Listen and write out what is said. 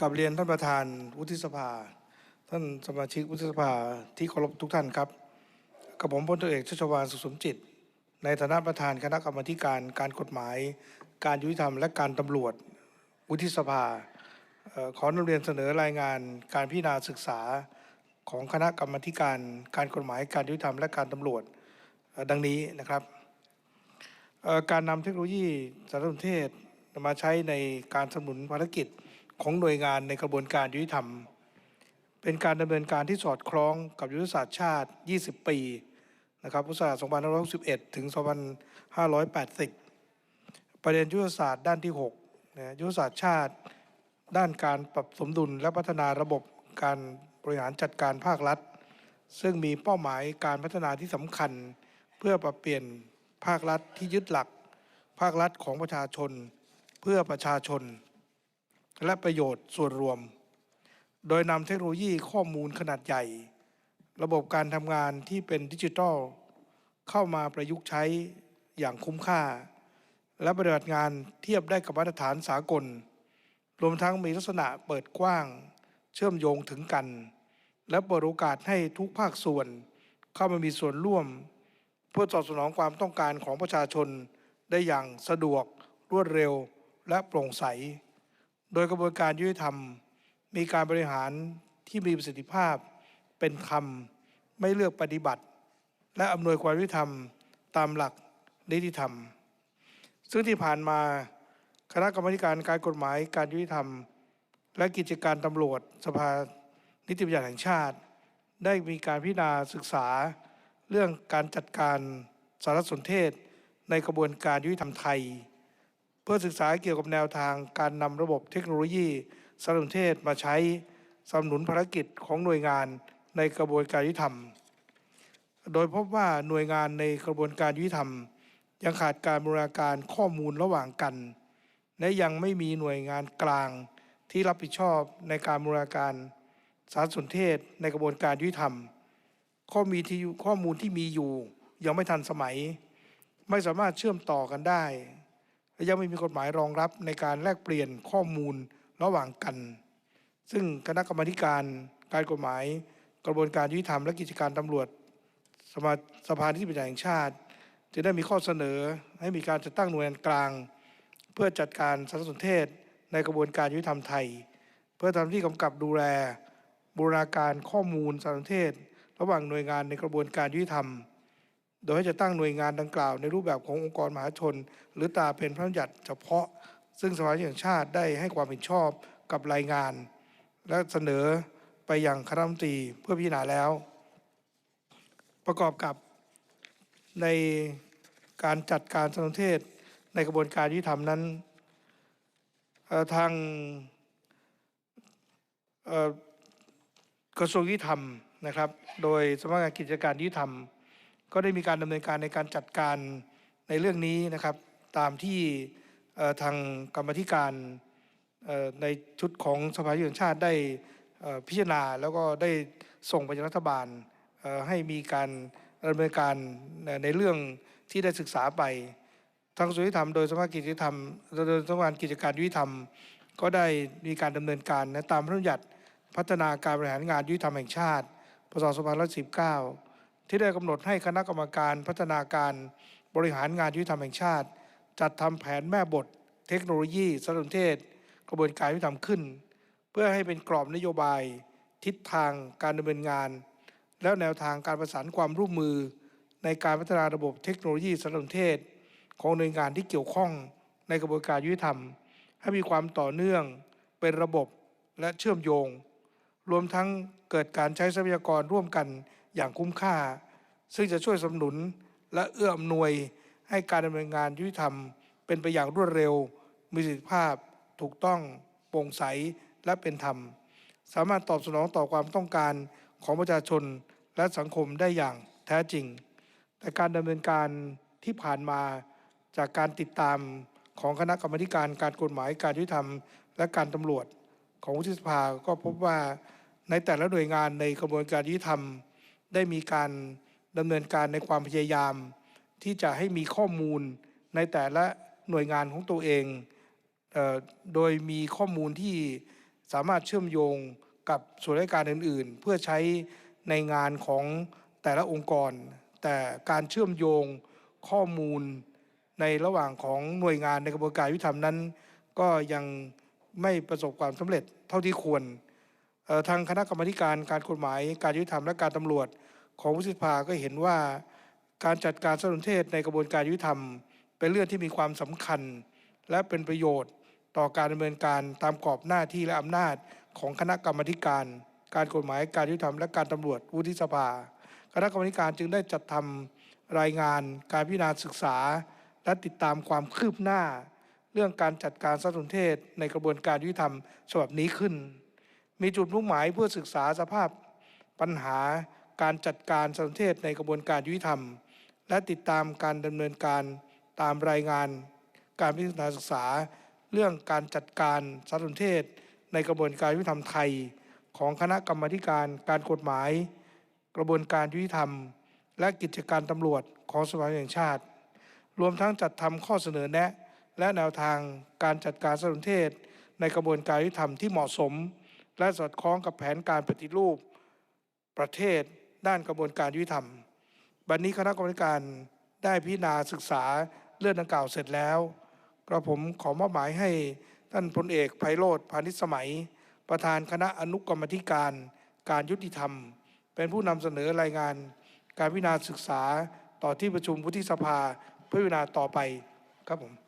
กับเรียนท่านประธานวุฒิสภา ท่านสมาชิกวุฒิสภาที่เคารพทุกท่านครับ กับผมพลตเอกชัชวานสุขสมจิต ในฐานะประธานคณะกรรมธิการการกฎหมาย การยุติธรรมและการตำรวจวุฒิสภาเอ่อขอนำเรียนเสนอรายงานการพิจารณาศึกษาของคณะกรรมธิการการกฎหมายการยุติธรรมและการตำรวจดังนี้นะครับการนำเทคโนโลยีสารสนเทศ มาใช้ในการสนับสนุนภารกิจของหน่วยงานในกระบวนการยุติธรรม เป็นการดำเนินการที่สอดคล้องกับยุทธศาสตร์ชาติ 20 ปีนะครับพุทธศักราช2561 ถึง 2580 ประเด็นยุทธศาสตร์ด้านที่6นะยุทธศาสตร์ชาติ ด้านการปรับสมดุลและพัฒนาระบบการบริหารจัดการภาครัฐ ซึ่งมีเป้าหมายการพัฒนาที่สำคัญ เพื่อปรับเปลี่ยนภาครัฐที่ยึดหลัก ภาครัฐของประชาชน เพื่อประชาชน และประโยชน์ส่วนรวม โดยนำเทคโนโลยีข้อมูลขนาดใหญ่ ระบบการทำงานที่เป็นดิจิทัล เข้ามาประยุกต์ใช้อย่างคุ้มค่า และปฏิบัติงานเทียบได้กับมาตรฐานสากล รวมทั้งมีลักษณะเปิดกว้าง เชื่อมโยงถึงกัน และเปิดโอกาสให้ทุกภาคส่วน เข้ามามีส่วนร่วม เพื่อตอบสนองความต้องการของประชาชนได้อย่างสะดวกรวดเร็ว และโปร่งใส โดยกระบวนการยุติธรรม มีการบริหารที่มีประสิทธิภาพ เป็นธรรม ไม่เลือกปฏิบัติ และอำนวยความยุติธรรมตามหลักนิติธรรม ซึ่งที่ผ่านมาคณะกรรมการการกฎหมายการยุติธรรม และกิจการตำรวจสภานิติบัญญัติแห่งชาติ ได้มีการพิจารณาศึกษา เรื่องการจัดการสารสนเทศในกระบวนการยุติธรรมไทย เพื่อศึกษาเกี่ยวกับแนวทางการนำระบบเทคโนโลยีสารสนเทศมาใช้สนับสนุนภารกิจของหน่วยงานในกระบวนการยุติธรรม โดยพบว่าหน่วยงานในกระบวนการยุติธรรม ยังขาดการบูรณาการข้อมูลระหว่างกัน และยังไม่มีหน่วยงานกลางที่รับผิดชอบในการบูรณาการสารสนเทศในกระบวนการยุติธรรม ข้อมีที่ข้อมูลที่มีอยู่ยังไม่ทันสมัย ไม่สามารถเชื่อมต่อกันได้ และยังไม่มีกฎหมายรองรับในการแลกเปลี่ยนข้อมูลระหว่างกัน ซึ่งคณะกรรมการการกฎหมาย กระบวนการยุติธรรมและกิจการตำรวจสมาสภานิติบัญญัติแห่งชาติจะได้มีข้อเสนอให้มีการจัดตั้งหน่วยงานกลาง เพื่อจัดการสารสนเทศในกระบวนการยุติธรรมไทย เพื่อทำหน้าที่กำกับดูแลบูรณาการข้อมูลสารสนเทศ ระหว่างหน่วยงานในกระบวนการยุติธรรม โดยให้จะตั้งหน่วยงานดังกล่าว ในรูปแบบขององค์กรมหาชน หรือตาเป็นพระราชบัญญัติเฉพาะ ซึ่งสภาแห่งชาติได้ให้ความเห็นชอบกับรายงาน และเสนอไปยังคณะรัฐมนตรีเพื่อพิจารณาแล้ว ประกอบกับในการจัดการสนเทศในกระบวนการยุติธรรมนั้นทางกระทรวงยุติธรรมนะครับ โดยสำนักงานกิจการยุติธรรม ก็ได้มีการดำเนินการในการจัดการในเรื่องนี้นะครับ ตามที่ทางกรรมธิการในชุดของสภาแห่งชาติได้พิจารณาแล้วก็ได้ส่งไปยังรัฐบาลให้มีการดำเนินการในเรื่องที่ได้ศึกษาไปทางกระทรวงยุติธรรมโดยสำนักงากิจธรรมโดยสำนักากิจการยุติธรรม ก็ได้มีการดำเนินการนะตามพระราชบัญญัติพัฒนาการบริหารงานยุติธรรมแห่งชาติพศ2519 ที่ได้กำหนดให้คณะกรรมการพัฒนาการบริหารงานยุติธรรมแห่งชาติ จัดทำแผนแม่บท เทคโนโลยีสารสนเทศ กระบวนการยุติธรรมขึ้น เพื่อให้เป็นกรอบนโยบาย ทิศทางการดำเนินงาน และแนวทางการประสานความร่วมมือ ในการพัฒนาระบบเทคโนโลยีสารสนเทศ ของหน่วยงานที่เกี่ยวข้องในกระบวนการยุติธรรม ให้มีความต่อเนื่องเป็นระบบและเชื่อมโยง รวมทั้งเกิดการใช้ทรัพยากรร่วมกัน อย่างคุ้มค่า ซึ่งจะช่วยสนับสนุนและเอื้ออำนวยให้การดำเนินงานยุติธรรม เป็นไปอย่างรวดเร็ว มีประสิทธิภาพ ถูกต้องโปร่งใสและเป็นธรรม สามารถตอบสนองต่อความต้องการของประชาชนและสังคมได้อย่างแท้จริง แต่การดำเนินการที่ผ่านมาจากการติดตามของคณะกรรมาธิการการกฎหมายการยุติธรรม และการตำรวจของวุฒิสภาก็พบว่าในแต่ละหน่วยงานในกระบวนการยุติธรรม ได้มีการดำเนินการในความพยายาม ที่จะให้มีข้อมูลในแต่ละหน่วยงานของตัวเองเอ่อโดยมีข้อมูลที่สามารถเชื่อมโยงกับส่วนราชการอื่น ๆ เพื่อใช้ในงานของแต่ละองค์กร แต่การเชื่อมโยงข้อมูลในระหว่างของหน่วยงานในกระบวนการยุติธรรมนั้น ก็ยังไม่ประสบความสำเร็จเท่าที่ควรทางคณะกรรมการการกฎหมายการยุติธรรมและการตำรวจ ของวุฒิสภาก็เห็นว่าการจัดการสนเทศในกระบวนการยุติธรรม เป็นเรื่องที่มีความสำคัญ และเป็นประโยชน์ต่อการดำเนินการตามกรอบหน้าที่และอำนาจของคณะกรรมาการ การกฎหมายการยุติธรรมและการตำรวจวุฒิสภา คณะกรรมการจึงได้จัดทำรายงานการพิจารณาศึกษา และติดตามความคืบหน้า เรื่องการจัดการสารสนเทศในกระบวนการยุติธรรมฉบับนี้ขึ้น มีจุดมุ่งหมายเพื่อศึกษาสภาพปัญหา การจัดการสารสนเทศในกระบวนการยุติธรรม และติดตามการดำเนินการตามรายงาน การพิจารณาศึกษา เรื่องการจัดการสารสนเทศ ในกระบวนการยุติธรรมไทย ของคณะกรรมการการกฎหมาย กระบวนการยุติธรรม และกิจการตำรวจของสภาแห่งชาติ รวมทั้งจัดทำข้อเสนอแนะ และแนวทางการจัดการสารสนเทศ ในกระบวนการยุติธรรมที่เหมาะสม และสอดคล้องกับแผนการปฏิรูปประเทศ ด้านกระบวนการยุติธรรม บัดนนี้คณะกรรมการได้พิจารณาศึกษาเรื่องดังกล่าวเสร็จแล้วกระผมขอมอบหมายให้ท่านพลเอกไพโรธพานิชสมัย ประธานคณะอนุกรรมธิการ การยุติธรรม เป็นผู้นำเสนอรายงาน การพิจารณาศึกษาต่อที่ประชุมวุฒิสภาเพื่อพิจารณาต่อไปครับผม